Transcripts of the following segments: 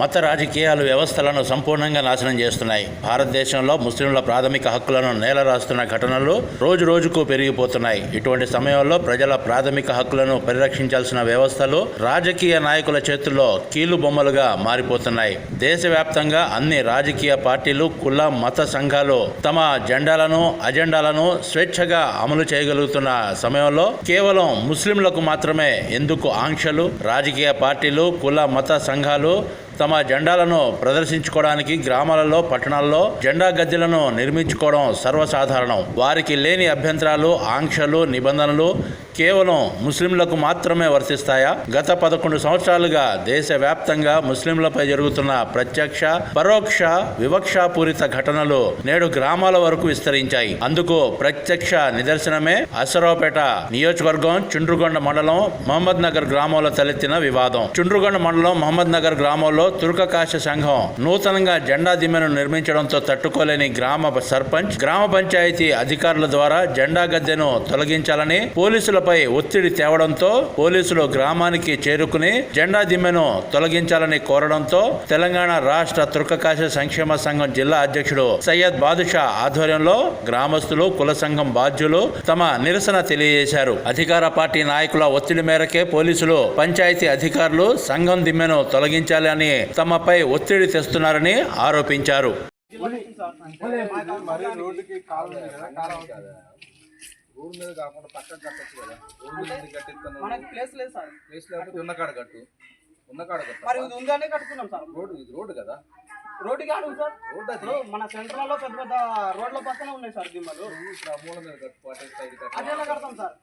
మత రాజకీయాలు వ్యవస్థలను సంపూర్ణంగా నాశనం చేస్తున్నాయి. భారతదేశంలో ముస్లింల ప్రాథమిక హక్కులను నేలరాస్తున్న ఘటనలు రోజు రోజుకు పెరిగిపోతున్నాయి. ఇటువంటి సమయంలో ప్రజల ప్రాథమిక హక్కులను పరిరక్షించాల్సిన వ్యవస్థలు రాజకీయ నాయకుల చేతుల్లో కీలు బొమ్మలుగా మారిపోతున్నాయి. దేశవ్యాప్తంగా అన్ని రాజకీయ పార్టీలు కుల మత సంఘాలు తమ జెండాలను అజెండాలను స్వేచ్ఛగా అమలు చేయగలుగుతున్న సమయంలో కేవలం ముస్లింలకు మాత్రమే ఎందుకు ఆంక్షలు? రాజకీయ పార్టీలు కుల మత సంఘాలు తమ జెండాలను ప్రదర్శించుకోవడానికి గ్రామాలలో పట్టణాల్లో జెండా గద్దెలను నిర్మించుకోవడం సర్వసాధారణం. వారికి లేని అభ్యంతరాలు ఆంక్షలు నిబంధనలు కేవలం ముస్లింలకు మాత్రమే వర్తిస్తాయా? గత పదకొండు సంవత్సరాలుగా దేశవ్యాప్తంగా ముస్లింలపై జరుగుతున్న ప్రత్యక్ష పరోక్ష వివక్షాపూరిత ఘటనలు నేడు గ్రామాల వరకు విస్తరించాయి. అందుకు ప్రత్యక్ష నిదర్శనమే అసరావుపేట నియోజకవర్గం చుండ్రుగొండ మండలం మహమ్మద్ నగర్ గ్రామంలో తలెత్తిన వివాదం. చుండ్రుగొండ మండలం మహమ్మద్ నగర్ గ్రామంలో తుర్కకాశ సంఘం నూతనంగా జెండా దిమ్మెను నిర్మించడంతో తట్టుకోలేని గ్రామ సర్పంచ్ గ్రామ పంచాయతీ అధికారుల ద్వారా జెండా గద్దెను తొలగించాలని పోలీసులపై ఒత్తిడి తేవడంతో పోలీసులు గ్రామానికి చేరుకుని జెండా దిమ్మెను తొలగించాలని కోరడంతో తెలంగాణ రాష్ట్ర తుర్కకాశ సంక్షేమ సంఘం జిల్లా అధ్యక్షుడు సయ్యద్ బాదుషా ఆధ్వర్యంలో గ్రామస్తులు కుల సంఘం బాధ్యులు తమ నిరసన తెలియజేశారు. అధికార పార్టీ నాయకుల ఒత్తిడి మేరకే పోలీసులు పంచాయతీ అధికారులు సంఘం దిమ్మెను తొలగించాలి అని తమపై ఒత్తిడి తెస్తున్నారని ఆరోపించారు. మరి రోడ్డుకి కాలం ఉంది కదా కాలం అవుతుంది రోడ్ మీద కాకుండా పక్కన కట్టచ్చు కదా. రోడ్ మీద కట్టిస్తాను మనకి ప్లేస్ లేదు సార్. ప్లేస్ లేకపోతే ఉన్న కాడ కట్టు. ఉన్న కాడ మరి కట్టు ఇది ఉందనే కట్టుకున్నాం సార్. రోడ్ ఇది రోడ్డు కదా. రోడ్డు కాదు సార్. ఇప్పుడు మన సెంట్రల్లో పెద్ద పెద్ద రోడ్ల పక్కన ఉన్నాయి సార్ దిమ్మలు. మూల మీద సైడ్ కడతాం సార్.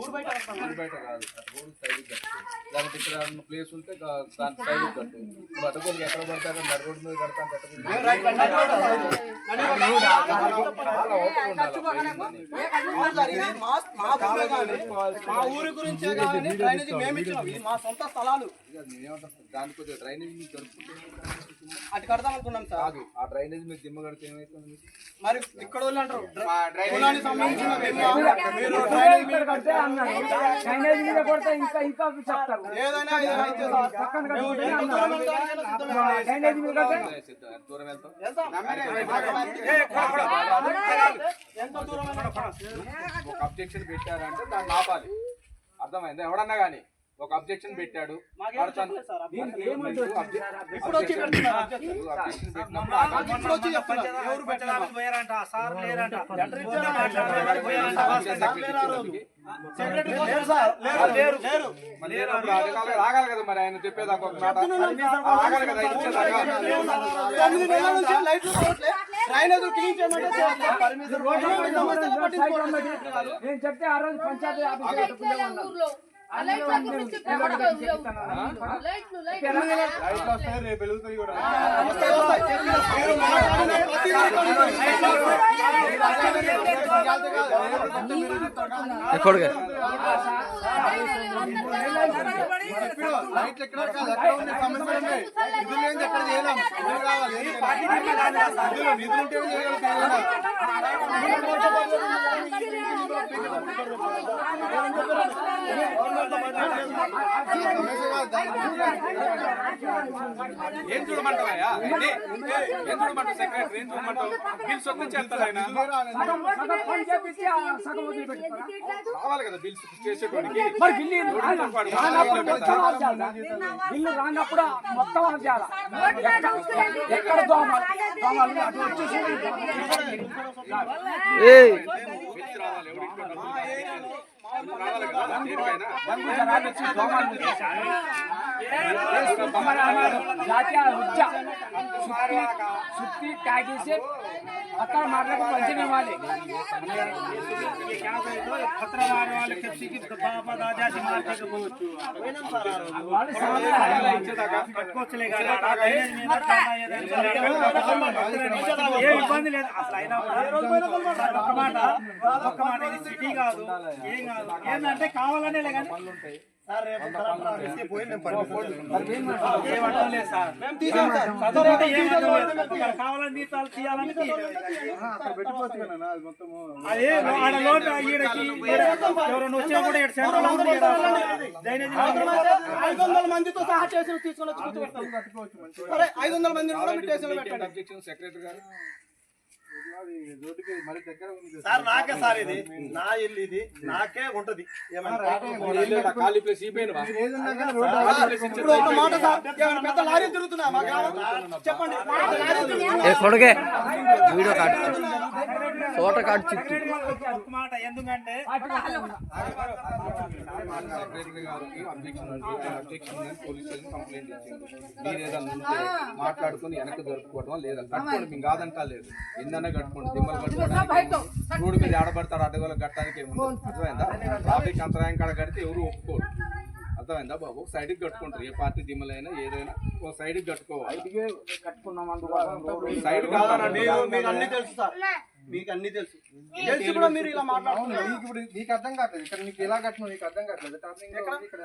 ఊరు బయట కడతాం బయట కాదు రోడ్ సైడ్ కట్టు. లేకపోతే ఇక్కడ ఉన్న ప్లేస్ ఉంటే దాని సైడ్ కట్టు. ఎక్కడ పడతారో నడు రోడ్ మీద కడతాను మా ఊరి గురించే కానీ డ్రైనేజీ మేము ఇచ్చినాం ఇది మా సొంత స్థలాలు. దానికి కొద్దిగా డ్రైనేజ్ మీకు దొరుకుతుంది అటు కడదాం అనుకున్నాం సార్ కాదు ఆ డ్రైనేజ్ మీద దిమ్మ కడితే ఏమవుతుంది మీకు? మరి ఇక్కడ వాళ్ళు అంటారు కులానికి సంబంధించిన దిమ్మ, మీరు డ్రైనేజ్ మీద కడితే డ్రైనేజ్ మీద కొడితే ఇంకా ఇంకా చెప్తారు ఏదైనా ఇది అయితే సార్. మేము ఎంత దూరం వెళ్ళడానికి సిద్ధమే. డ్రైనేజ్ మీద కొడితే సిద్ధం. ఎంత దూరం వెళ్తాం వెళ్తాం. ఎంత దూరం వెళ్ళాలి? ఒక అబ్జెక్షన్ పెట్టారంటే దాన్ని ఆపాలి అర్థమైంది ఎవడన్నా కానీ ఒక అబ్జెక్షన్ పెట్టాడు ఆగాలి కదా మరి ఆయన చెప్పేదాకా ఒక మాట ఆ, ఆగాలి కదా. నేను చెప్తే ఆ రోజు పంచాయతీ రేపు వెలుగుతాయి కూడా ప్రతి లైట్లు ఎక్కడ కాదు ఎక్కడ ఉంది సమస్యలు ఉన్నాయి నిధులు ఏంది ఎక్కడ చేయలేం నిధులు కావాలి నిధులు నిధులు ఉంటే చేయగలుగుతాం ఏం చూడమంటావా ఏం చూడమంటావు సెక్రటరీ ఏం చూడమంటావు? బిల్స్ వస్తే చేస్తారు ఆయన. రావాలి కదా బిల్స్ చేసేటోడికి మరి బిల్లు రానప్పుడు మొత్తం ఆఫ్ చేయాలా? బిల్లు రానప్పుడు మొత్తం ఆఫ్ చేయాలా? ఎక్కడ- ఎక్కడ దోమ? దోమలు అటు వచ్చేసి రావాలి ఎవరికి జాతీయ విద్య సుత్తి తాగేసి అక్కడ మాటలకు పంచం ఇవ్వాలి ఏ ఇబ్బంది లేదు. అసలు అయినా కూడా ఒక్క మాట ఒక్క మాట ఇది సిటీ కాదు ఏం కాదు. ఏంటంటే కావాలనే సార్ రేపు తీయాలని అది ఆడ లోటు ఎవరైనా వచ్చినా కూడా ఇక్కడ ఐదు వందల మందితో సహా తీసుకొని వచ్చి ఐదు వందల కూడా అబ్జెక్షన్ సెక్రటరీ గారు అది రోడ్డుకి మరి దగ్గర ఉంది కదా. సార్ నాకే సార్ ఇది నా ఇల్లు ఇది నాకే ఉంటది పెద్ద లారీ తిరుగుతున్నా మా చెప్పండి? కొడుకే వీడియో తోట చుట్టూ ఒక మాట ఎందుకంటే మాట్లాడుకుని వెనక్కి దొరుకుకోవడం లేదా కట్టుకోండి మేము కాదంటా లేదు ఏందన్నా కట్టుకోండి దిమ్మలు కట్టుకోవడానికి రోడ్డు మీద ఆడబడతారు అడ్డగోలు కట్టడానికి ఏముంది అర్థమైందా? ట్రాఫిక్ అంతరాయం కాడ కడితే ఎవరు ఒప్పుకోరు. అర్థమైందా బాబు? సైడ్కి కట్టుకుంటారు. ఏ పార్టీ దిమ్మలైనా ఏదైనా ఓ సైడ్కి కట్టుకోవాలి. సైడ్ కావాలంటే మీరు మీకు అన్ని తెలుసు సార్. మీకు అన్ని తెలుసు. తెలిసి కూడా మీరు ఇలా మాట్లాడుతున్నారు నీకు ఇప్పుడు నీకు అర్థం కావట్లేదు ఇక్కడ నీకు ఎలా కట్టணும் నీకు అర్థం కావట్లేదు టర్నింగ్ ఇక్కడ.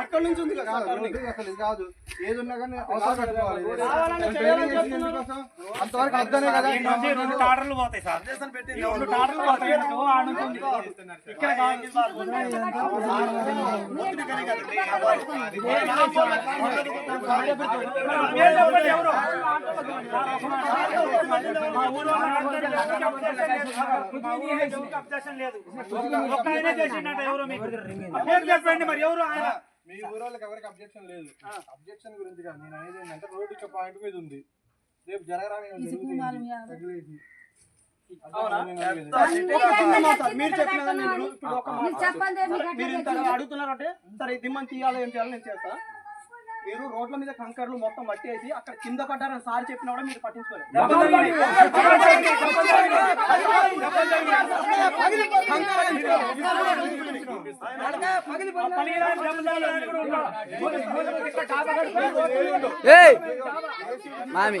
అక్కడ నుంచి ఉంది కదా అసలు ఇది కాదు ఏది ఉన్నా కానీ అవసరం కట్టుకోవాలి కావాలని చేయాలని చెప్తున్నారు. అంతవరకు అర్థమే కదా రెండు టాటర్లు పోతాయి సార్ రెండు టాటర్లు పోతాయి. ఇక్కడ కాదు ఎవరు? మా లేదు. ఒక్క ఆయనే చేసిండట ఎవరో మీకు పేరు చెప్పండి మరి ఎవరు ఆయన మీ ఊరోళ్ళకి ఎవరికి అబ్జెక్షన్ లేదు అబ్జెక్షన్ గురించి కాదు నేను అనేది ఏంటంటే రోడ్డు ఇచ్చే పాయింట్ మీద ఉంది రేపు జరగరాని తగిలేసి మీరు చెప్పిన మీరు ఇంత అడుగుతున్నారంటే సరే దిమ్మని తీయాలి ఏం చేయాలి నేను చేస్తా మీరు రోడ్ల మీద కంకర్లు మొత్తం పట్టేసి అక్కడ కింద పడ్డారని సార్ చెప్పిన కూడా మీరు పట్టించుకోలేదు మామి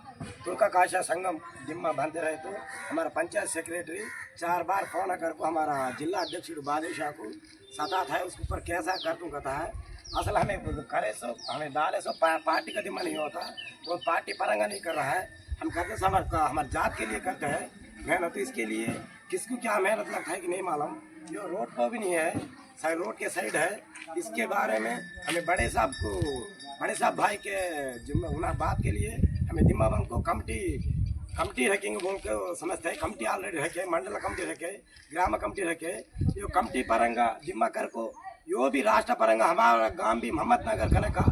तुर्का काशा संगम जिम्मा बनते रहे तो हमारा पंचायत सेक्रेटरी चार बार फ़ोन कर को हमारा जिला अध्यक्षుడు बादशाह को सता था उसके ऊपर कैसा कर दूँ कहता है। असल हमें करे सो हमें डाले सो पा, पार्टी का जिम्मा नहीं होता वो पार्टी परंगा नहीं कर रहा है। हम करते सो हमारे हमारे जात के लिए करते हैं मेहनत इसके लिए। किसको क्या मेहनत लगता है कि नहीं मालूम। जो रोड पर भी नहीं है साइड रोड के साइड है। इसके बारे में हमें बड़े साहब को बड़े साहब भाई के जिम्मे उन्हें बात के लिए हमें बम को कमटी कमटी रखेंगे बोल के समझते हैं। कमटी ऑलरेडी रखे मंडल कमटी रखे ग्राम कमटी रखे। यो कमटी परंगा जिम्मा कर को यो भी राष्ट्र परंगा हमारा गाँव भी मोहम्मद नगर कने का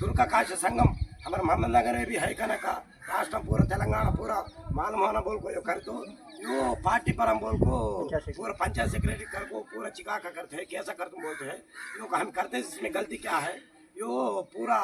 तुर्का काश संगम हमारे मोहम्मद नगर में भी है कने का राष्ट्र पूरा तेलंगाना पूरा मालूम होना बोल को यो कर दो यो पार्टी पर हम बोल को पूरा पंचायत सेक्रेटरी कर को पूरा चिका का करते हैं कैसा कर तुम बोलते हैं? यो हम करते हैं इसमें गलती क्या है? यो पूरा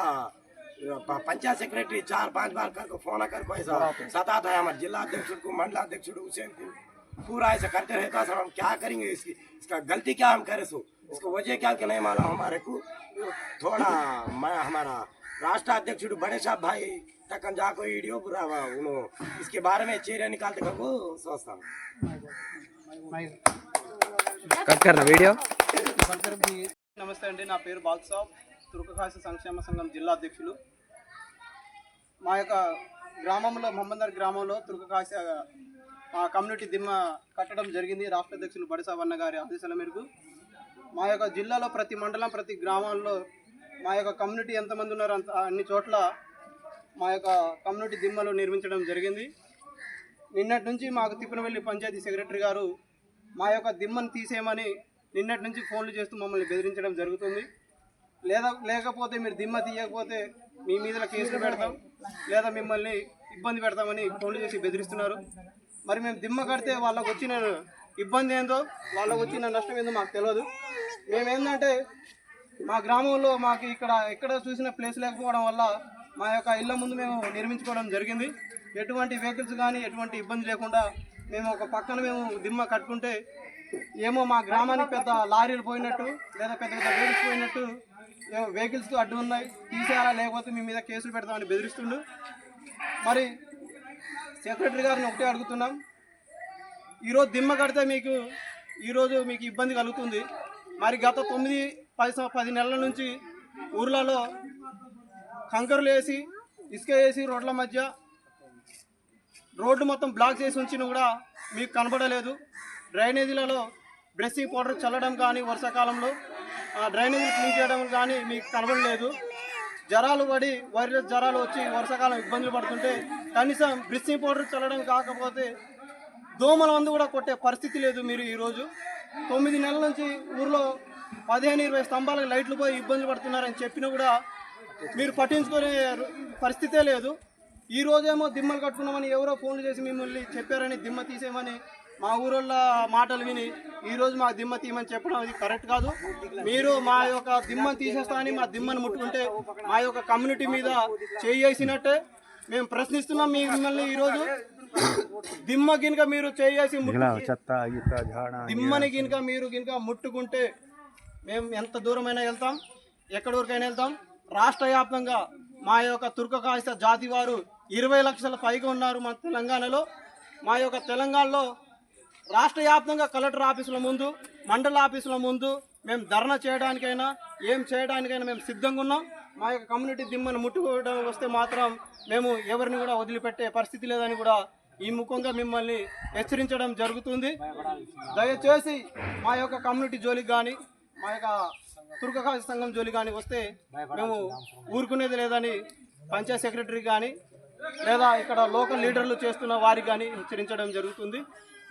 पंचायत सेक्रेटरी चार पांच बार कर को फोन कर को ऐसा सताता है हमारे जिला अध्यक्ष को मंडल अध्यक्ष हुसैन को पूरा ऐसा करते रहता सर हम क्या करेंगे इसकी इसका गलती क्या हम करे सो इसको वजह क्या कि नहीं मालूम हमारे को यो थोड़ा मैं हमारा राष्ट्र अध्यक्ष बड़े साहब भाई तक जाको वीडियो पूरा उन्हों इसके बारे में चेहरे निकालते को सोचता हूँ कट करना वीडियो నమస్తే అండి నా పేరు బాల్సాబ్ తుర్కకాశ సంక్షేమ సంఘం జిల్లా అధ్యక్షులు మా యొక్క గ్రామంలో మహమ్మదర్ గ్రామంలో తుర్కకాశ ఆ కమ్యూనిటీ దిమ్మ కట్టడం జరిగింది. రాష్ట్ర అధ్యక్షులు బడిసావన్న గారి ఆదేశాల మేరకు. మా యొక్క జిల్లాలో ప్రతి మండలం ప్రతి గ్రామాల్లో మా యొక్క కమ్యూనిటీ ఎంతమంది ఉన్నారో అంత అన్ని చోట్ల మా యొక్క కమ్యూనిటీ దిమ్మలు నిర్మించడం జరిగింది. నిన్నటి నుంచి మాకు తిప్పనవెల్లి పంచాయతీ సెక్రటరీ గారు మా యొక్క దిమ్మను తీసేయమని నిన్నటి నుంచి ఫోన్లు చేస్తూ మమ్మల్ని బెదిరించడం జరుగుతుంది. లేదా లేకపోతే మీరు దిమ్మ తీయకపోతే మీ మీద కేసులు పెడతాం. లేదా మిమ్మల్ని ఇబ్బంది పెడతామని ఫోన్లు చేసి బెదిరిస్తున్నారు. మరి మేము దిమ్మ కడితే వాళ్ళకు వచ్చిన ఇబ్బంది ఏందో వాళ్ళకు వచ్చిన నష్టం ఏందో మాకు తెలియదు మేమేందంటే మా గ్రామంలో మాకు ఇక్కడ ఎక్కడ చూసిన ప్లేస్ లేకపోవడం వల్ల మా యొక్క ఇళ్ళ ముందు మేము నిర్మించుకోవడం జరిగింది. ఎటువంటి వెహికల్స్ కానీ ఎటువంటి ఇబ్బంది లేకుండా మేము ఒక పక్కన మేము దిమ్మ కట్టుకుంటే ఏమో మా గ్రామానికి పెద్ద లారీలు పోయినట్టు లేదా పెద్ద పెద్ద వెహికల్స్ పోయినట్టు వెహికల్స్ అడ్డు ఉన్నాయి. తీసేయాలా లేకపోతే మీ మీద కేసులు పెడతామని బెదిరిస్తుండు. మరి సెక్రటరీ గారిని ఒకటే అడుగుతున్నాం. ఈరోజు దిమ్మ కడితే మీకు ఈరోజు మీకు ఇబ్బంది కలుగుతుంది. మరి గత తొమ్మిది పది పది నెలల నుంచి ఊర్లలో కంకరలు వేసి ఇసుక వేసి రోడ్ల మధ్య రోడ్డు మొత్తం బ్లాక్ చేసి ఉంచిన కూడా మీకు కనబడలేదు. డ్రైనేజీలలో బ్రెస్సింగ్ పౌడర్ చల్లడం కానీ వర్షాకాలంలో ఆ డ్రైనేజ్ క్లీన్ చేయడం కానీ మీకు కనబడలేదు. జ్వరాలు పడి వైరస్ జ్వరాలు వచ్చి వర్షాకాలం ఇబ్బందులు పడుతుంటే కనీసం బ్రిస్సింగ్ పౌడర్ చల్లడం కాకపోతే దోమల మందు కూడా కొట్టే పరిస్థితి లేదు మీరు ఈరోజు. తొమ్మిది నెలల నుంచి ఊర్లో పదిహేను ఇరవై స్తంభాలకు లైట్లు పోయి ఇబ్బందులు పడుతున్నారని చెప్పినా కూడా మీరు పట్టించుకునే పరిస్థితే లేదు. ఈ రోజేమో దిమ్మలు కట్టుకున్నామని ఎవరో ఫోన్లు చేసి మిమ్మల్ని చెప్పారని దిమ్మ తీసేయమని మా ఊరోళ్ళ మాటలు విని ఈ రోజు మా దిమ్మ తీయమని చెప్పడం అది కరెక్ట్ కాదు. మీరు మా యొక్క దిమ్మని తీసేస్తామని మా దిమ్మని ముట్టుకుంటే మా యొక్క కమ్యూనిటీ మీద చేయేసినట్టే మేము ప్రశ్నిస్తున్నాం మీ మిమ్మల్ని ఈరోజు దిమ్మ గినక మీరు చేయేసి దిమ్మని గినక మీరు గినక ముట్టుకుంటే మేము ఎంత దూరమైనా వెళ్తాం? ఎక్కడి వరకైనా వెళ్తాం? రాష్ట్ర వ్యాప్తంగా మా యొక్క తుర్కకాస్త జాతి వారు ఇరవై లక్షల పైగా ఉన్నారు మన తెలంగాణలో. మా యొక్క తెలంగాణలో రాష్ట్ర వ్యాప్తంగా కలెక్టర్ ఆఫీసుల ముందు మండల ఆఫీసుల ముందు మేము ధర్నా చేయడానికైనా ఏం చేయడానికైనా మేము సిద్ధంగా ఉన్నాం. మా యొక్క కమ్యూనిటీ దిమ్మను ముట్టుకోవడం వస్తే మాత్రం మేము ఎవరిని కూడా వదిలిపెట్టే పరిస్థితి లేదని కూడా ఈ ముఖంగా మిమ్మల్ని హెచ్చరించడం జరుగుతుంది. దయచేసి మా యొక్క కమ్యూనిటీ జోలికి కానీ మా యొక్క తుర్కకాశ సంఘం జోలి కానీ వస్తే మేము ఊరుకునేది లేదని పంచాయత్ సెక్రటరీ కానీ లేదా ఇక్కడ లోకల్ లీడర్లు చేస్తున్న వారికి కానీ హెచ్చరించడం జరుగుతుంది.